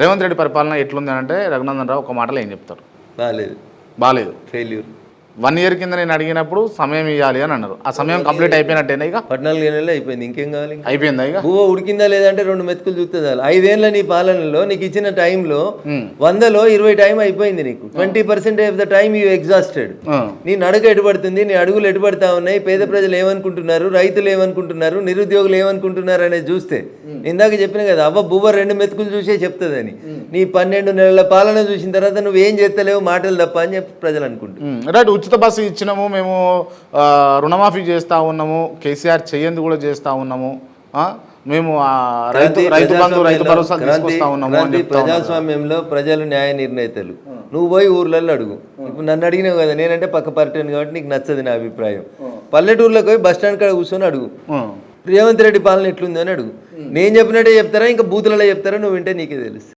రేవంత్ రెడ్డి పరిపాలన ఎట్లుంది అంటే రఘునందన్ రావు ఒక మాటలో ఏం చెప్తారు? బాగాలేదు బాగాలేదు ఫెయిల్యూర్. వన్ ఇయర్ కింద నేను అడిగినప్పుడు సమయం ఇవ్వాలి అని అన్నారు. ఆ సమయం కంప్లీట్ అయిపోయినట్టేనా ఇక? పద్నాలుగు నెలలు అయిపోయింది. ఇంకేం కావాలి? అయిపోయిందా ఇక? పువ్వు ఉడికిందా లేదంటే రెండు మెతుకులు చూస్తే చాలు. ఐదేళ్ళ నీ పాలనలో నీకు ఇచ్చిన టైంలో. వందలో ఇరవై టైం అయిపోయింది నీకు. Twenty percent of the time you exhausted. నీ నడక ఎటుపడుతుంది నీ అడుగులు ఎటుపడతా ఉన్నాయి పేద ప్రజలు ఏమనుకుంటున్నారు రైతులు ఏమనుకుంటున్నారు నిరుద్యోగులు ఏమనుకుంటున్నారు అనేది చూస్తే. ఇందాక చెప్పిన కదా అవ్వ బువ్వ రెండు మెతుకులు చూసే చెప్తుందని. నీ పన్నెండు నెలల పాలన చూసిన తర్వాత నువ్వు ఏం చేస్తలేవు మాటలు తప్ప అని చెప్పి ప్రజలు రైట్ ఉచిత బస్సు ఇచ్చినాము మేము రుణమాఫీ చేస్తా ఉన్నాము కేసీఆర్ చెయ్యంది కూడా చేస్తా ఉన్నాము ఆ, మేము రైతు బంధు రైతు భరోసా తీసుకొస్తా ఉన్నాము. ప్రజాస్వామ్యంలో ప్రజలు న్యాయ నిర్ణేతలు. నువ్వు పోయి ఊర్లలో అడుగు. ఇప్పుడు నన్ను అడిగినావు కదా నేనంటే పక్క పార్టీ కాబట్టి నీకు నచ్చదు నా అభిప్రాయం. పల్లెటూరులోకి పోయి బస్ స్టాండ్ కాడ కూర్చొని అడుగు. రేవంత్ రెడ్డి పాలన ఎట్లుంది అని అడుగు. నేను చెప్పినట్టే చెప్తారా ఇంకా బూతులలో చెప్తారా నువ్వు వింటే నీకే తెలుసు